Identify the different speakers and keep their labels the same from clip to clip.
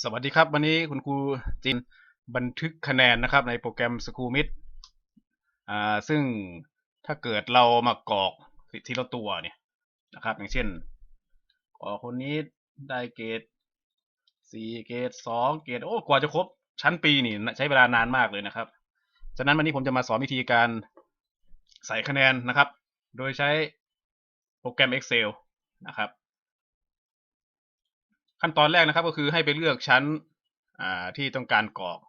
Speaker 1: สวัสดีครับ วันนี้คุณครูจินบันทึกคะแนนนะครับในโปรแกรม Schoolmeet อ่าซึ่งถ้าเกิดเรามากรอกทีละตัวเนี่ยนะครับ อย่างเช่นกรอกคนนี้ได้เกรดสี่เกรดสองเกรดโอ้กว่าจะครบชั้นปีนี่ใช้เวลานานมากเลยนะครับ ฉะนั้นวันนี้ผมจะมาสอนวิธีการใส่คะแนนนะครับ โดยใช้โปรแกรม Excel นะครับ ขั้นตอนแรกนะครับ ก็คือให้ไปเลือกชั้นอ่าที่ต้องการกรอก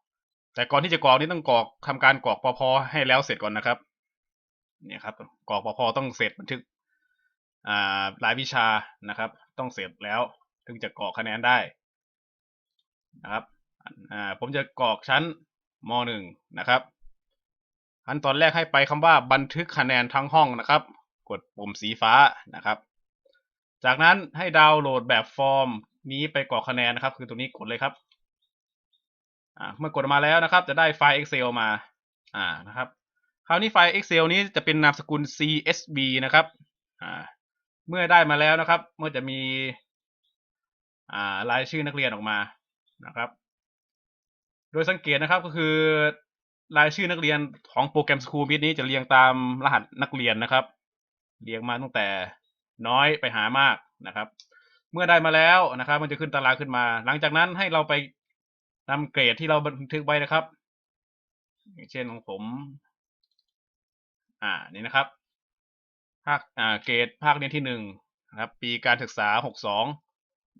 Speaker 1: แต่ก่อนที่จะกรอกนี่ต้องกรอกทำการกรอกปพให้แล้วเสร็จก่อนนะครับ เนี่ยครับกรอกปพต้องเสร็จบันทึกอ่ารายวิชานะครับ ต้องเสร็จแล้วถึงจะกรอกคะแนนได้นะครับอ่าผมจะกรอกชั้นมหนึ่งนะครับขั้นตอนแรกให้ไปคำว่าบันทึกคะแนนทั้งห้องนะครับ กดปุ่มสีฟ้านะครับ จากนั้นให้ดาวน์โหลดแบบฟอร์ม นี้ไปกรอกคะแนนนะครับ คือตรงนี้กดเลยครับอ่าเมื่อกดมาแล้วนะครับ จะได้ไฟล์ Excel มาอ่านะครับ คราวนี้ไฟล์ Excel นี้จะเป็นนามสกุล CSV นะครับอ่าเมื่อได้มาแล้วนะครับเมื่อจะมีอ่ารายชื่อนักเรียนออกมานะครับ โดยสังเกตนะครับก็คือรายชื่อนักเรียนของโปรแกรม Schoolmeet นี้จะเรียงตามรหัสนักเรียนนะครับ เรียงมาตั้งแต่น้อยไปหามากนะครับ เมื่อได้มาแล้วนะครับ มันจะขึ้นตารางขึ้นมา หลังจากนั้นให้เราไปนำเกรดที่เราบันทึกไว้นะครับอย่างเช่นของผม อ่านี่นะครับ ภาคอ่าเกรดภาคเรียนที่หนึ่งนะครับ ปีการศึกษาหกสอง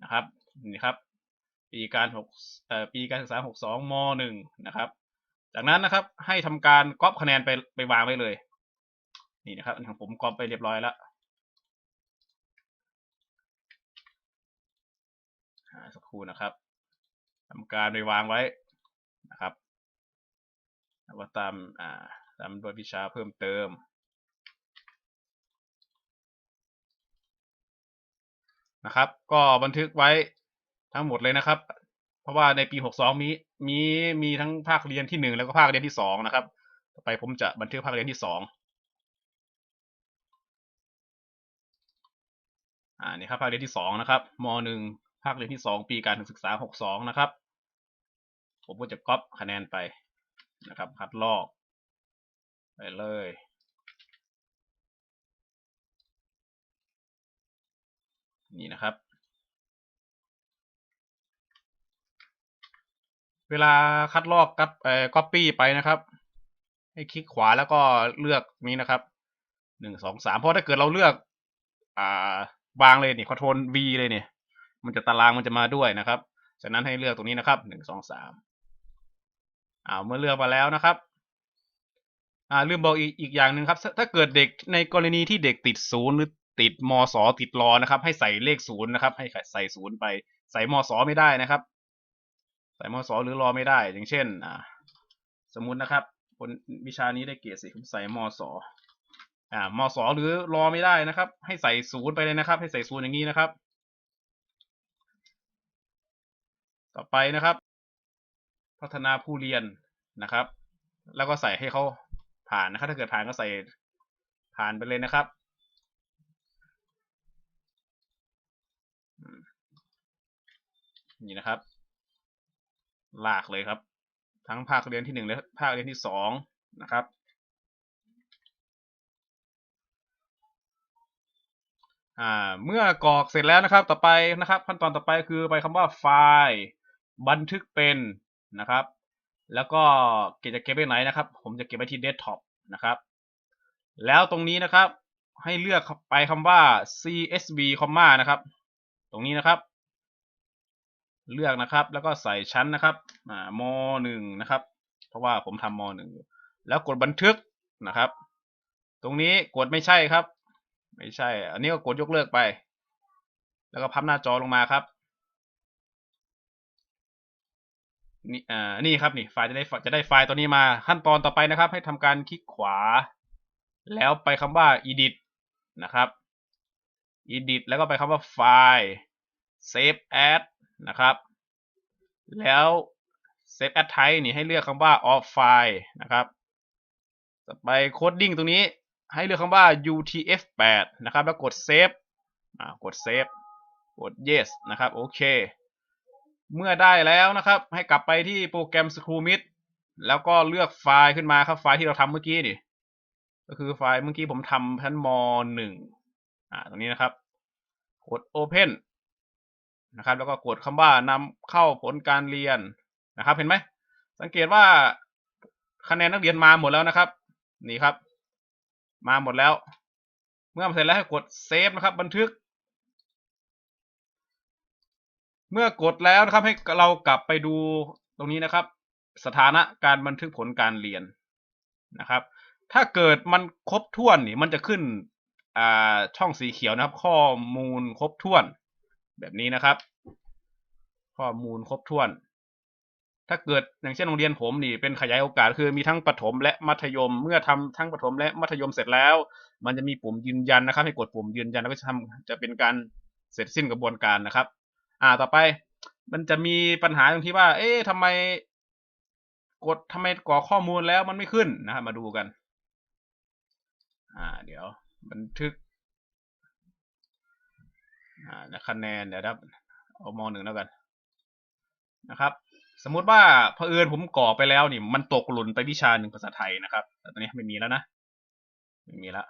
Speaker 1: นะครับนี่ครับ ปีการหกเอ่อปีการศึกษาหกสองมหนึ่งนะครับ จากนั้นนะครับ ให้ทำการก๊อปคะแนนไปไปวางไว้เลย นี่นะครับของผมก๊อปไปเรียบร้อยแล้ว สักครู่นะครับทำการไปวางไว้นะครับว่าตามอ่าตามโดยวิชาเพิ่มเติมนะครับ ก็บันทึกไว้ทั้งหมดเลยนะครับ เพราะว่าในปี 62 มีมีมีทั้งภาคเรียนที่ 1 แล้วก็ภาคเรียนที่ 2 นะครับ ต่อไปผมจะบันทึกภาคเรียนที่ 2 อ่านี่ครับภาคเรียนที่ 2 นะครับม .1 ภาคเรียนที่2ปีการศึกษา62นะครับ ผมก็จะก๊อปคะแนนไปนะครับ คัดลอก ไปเลยนี่นะครับ เวลาคัดลอกกับเอ่อ copy ไปนะครับ ให้คลิกขวาแล้วก็เลือกนี้นะครับหนึ่งสองสามเพราะถ้าเกิดเราเลือก อ่าวางเลยนี่คอนโทรล V เลยเนี่ย มันจะตารางมันจะมาด้วยนะครับฉะนั้นให้เลือกตรงนี้นะครับหนึ่งสองสามอ่าเมื่อเลือกมาแล้วนะครับอ่าลืมบอกอีกอีกอย่างหนึ่งครับ ถ้าเกิดเด็กในกรณีที่เด็กติดศูนย์หรือติดมสติดรอนะครับ ให้ใส่เลขศูนย์นะครับ ให้ใส่ศูนย์ไปใส่มสไม่ได้นะครับ ใส่มสหรือรอไม่ได้ อย่างเช่น อ่า สมมุตินะครับคนวิชานี้ได้เกรดสี่ผมใส่มสอ่ามสหรือรอไม่ได้นะครับ ให้ใส่ศูนย์ไปเลยนะครับ ให้ใส่ศูนย์อย่างนี้นะครับ ต่อไปนะครับ พัฒนาผู้เรียนนะครับ แล้วก็ใส่ให้เขาผ่านนะครับ ถ้าเกิดผ่านก็ใส่ผ่านไปเลยนะครับ นี่นะครับ ลากเลยครับ ทั้งภาคเรียนที่หนึ่งและภาคเรียนที่สองนะครับอ่าเมื่อกรอกเสร็จแล้วนะครับ ต่อไปนะครับ ขั้นตอนต่อไปคือไปคำว่าไฟล์ บันทึกเป็นนะครับ แล้วก็เก็บจะเก็บไว้ไหนนะครับ ผมจะเก็บไว้ที่เดสก์ท็อปนะครับ แล้วตรงนี้นะครับ ให้เลือกไปคำว่า csv คอมมานะครับ ตรงนี้นะครับ เลือกนะครับ แล้วก็ใส่ชั้นนะครับอ่ามหนึ่งนะครับ เพราะว่าผมทำมหนึ่งแล้วกดบันทึกนะครับ ตรงนี้กดไม่ใช่ครับ ไม่ใช่ อันนี้ก็กดยกเลิกไป แล้วก็พับหน้าจอลงมาครับ นี่อ่านี่ครับนี่ไฟล์จะได้จะได้ไฟล์ตัวนี้มาขั้นตอนต่อไปนะครับ ให้ทำการคลิกขวา แล้วไปคำว่า edit นะครับ edit แล้วก็ไปคำว่าไฟล์ save as นะครับ แล้ว save as type นี่ให้เลือกคำว่า off file นะครับต่อไป coding ตรงนี้ให้เลือกคำว่า utf8 นะครับ แล้วกด save อ่ากด save กด yes นะครับ โอเค เมื่อได้แล้วนะครับ ให้กลับไปที่โปรแกรม ScrewMit แล้วก็เลือกไฟล์ขึ้นมาครับ ไฟล์ที่เราทำเมื่อกี้นี่ก็คือไฟล์เมื่อกี้ผมทำชั้นมหนึ่งอ่าตรงนี้นะครับ กด Open นะครับ แล้วก็กดคำว่านำเข้าผลการเรียนนะครับ เห็นไหม สังเกตว่าคะแนนนักเรียนมาหมดแล้วนะครับ นี่ครับ มาหมดแล้ว เมื่อเสร็จแล้วให้กดเซฟนะครับ บันทึก เมื่อกดแล้วนะครับให้เรากลับไปดูตรงนี้นะครับ สถานะการบันทึกผลการเรียนนะครับ ถ้าเกิดมันครบถ้วนนี่มันจะขึ้นอ่าช่องสีเขียวนะครับ ข้อมูลครบถ้วน แบบนี้นะครับ ข้อมูลครบถ้วน ถ้าเกิดอย่างเช่นโรงเรียนผมนี่เป็นขยายโอกาสคือมีทั้งประถมและมัธยม เมื่อทำทั้งประถมและมัธยมเสร็จแล้ว มันจะมีปุ่มยืนยันนะครับ ให้กดปุ่มยืนยันแล้วก็จะทำจะเป็นการเสร็จสิ้นกระบวนการนะครับ อ่าต่อไป มันจะมีปัญหาตรงที่ว่า เอ๊ะทำไม กดทำไมกรอกข้อมูลแล้วมันไม่ขึ้นนะครับมาดูกัน อ่า เดี๋ยว บันทึก อ่าคะแนนเดี๋ยวครับเอามองหนึ่งแล้วกันนะครับ สมมุติว่าเผอิญผมก่อไปแล้วนี่ มันตกหล่นไปวิชาหนึ่งภาษาไทยนะครับแต่ตอนนี้ไม่มีแล้วนะไม่มีแล้ว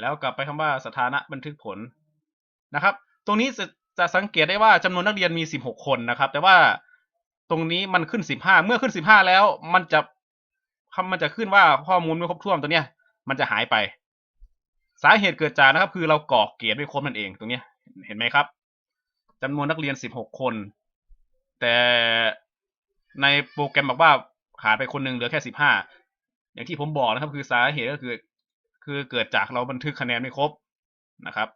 Speaker 1: แล้วกลับไปคำว่าสถานะบันทึกผล นะครับ ตรงนี้จะจะสังเกตได้ว่าจำนวนนักเรียนมีสิบหกคนนะครับ แต่ว่าตรงนี้มันขึ้นสิบห้าเมื่อขึ้นสิบห้าแล้ว มันจะคำมันจะขึ้นว่าข้อมูลไม่ครบถ้วนตัวเนี้ย มันจะหายไป สาเหตุเกิดจากนะครับ คือเรากรอกเกรดไม่ครบนั่นเองตรงเนี้ย เห็นไหมครับจำนวนนักเรียนสิบหกคน แต่ในโปรแกรมบอกว่าขาดไปคนหนึ่งเหลือแค่สิบห้าอย่างที่ผมบอกนะครับ คือสาเหตุก็คือ คือเกิดจากเราบันทึกคะแนนไม่ครบนะครับ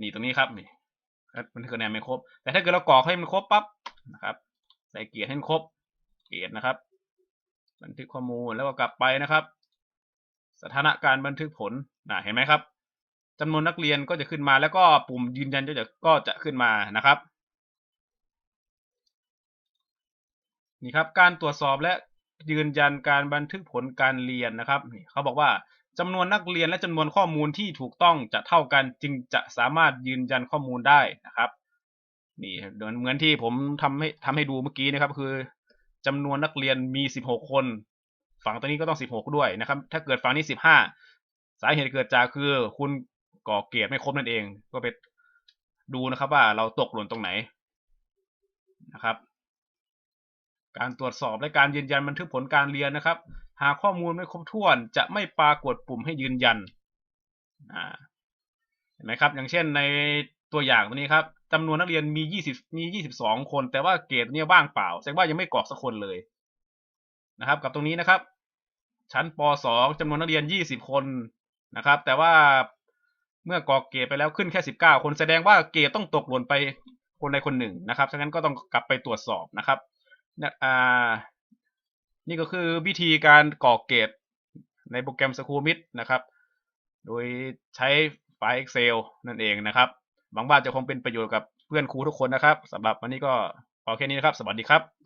Speaker 1: นี่ตรงนี้ครับนี่บันทึกคะแนนไม่ครบ แต่ถ้าเกิดเรากรอกให้มันครบปั๊บนะครับ ใส่เกียรติให้มันครบ เกียรตินะครับ บันทึกข้อมูลแล้วก็กลับไปนะครับ สถานะการบันทึกผลนะเห็นไหมครับจำนวนนักเรียนก็จะขึ้นมาแล้วก็ปุ่มยืนยันก็จะก็จะขึ้นมานะครับนี่ครับการตรวจสอบและยืนยันการบันทึกผลการเรียนนะครับนี่เขาบอกว่า จำนวนนักเรียนและจำนวนข้อมูลที่ถูกต้องจะเท่ากันจึงจะสามารถยืนยันข้อมูลได้นะครับนี่เหมือนที่ผมทำให้ทำให้ดูเมื่อกี้นะครับคือจำนวนนักเรียนมีสิบหกคน ฝั่งตัวนี้ก็ต้องสิบหกด้วยนะครับ ถ้าเกิดฝั่งนี้สิบห้าสาเหตุเกิดจากคือคุณก่อเกรดไม่ครบนั่นเอง ก็ไปดูนะครับว่าเราตกหล่นตรงไหนนะครับ การตรวจสอบและการยืนยันบันทึกผลการเรียนนะครับ หากข้อมูลไม่ครบถ้วนจะไม่ปรากฏปุ่มให้ยืนยันเห็นไหมครับ อย่างเช่นในตัวอย่างตัวนี้ครับจำนวนนักเรียนมียี่สิบมียี่สิบสองคน แต่ว่าเกรดเนี่ยว่างเปล่า แสดงว่ายังไม่กรอกสักคนเลยนะครับ กับตรงนี้นะครับ ชั้นป .2 จำนวนนักเรียนยี่สิบคนนะครับ แต่ว่าเมื่อกรอกเกรดไปแล้วขึ้นแค่สิบเก้าคนแสดงว่าเกรดต้องตกหล่นไปคนใดคนหนึ่งนะครับ ฉะนั้นก็ต้องกลับไปตรวจสอบนะครับ นะอ่านี่ก็คือวิธีการกรอกเกรดในโปรแกรม SchoolMit นะครับ โดยใช้ไฟล์ Excel นั่นเองนะครับ หวังว่าจะคงเป็นประโยชน์กับเพื่อนครูทุกคนนะครับสำหรับวันนี้ก็พอแค่นี้นะครับ สวัสดีครับ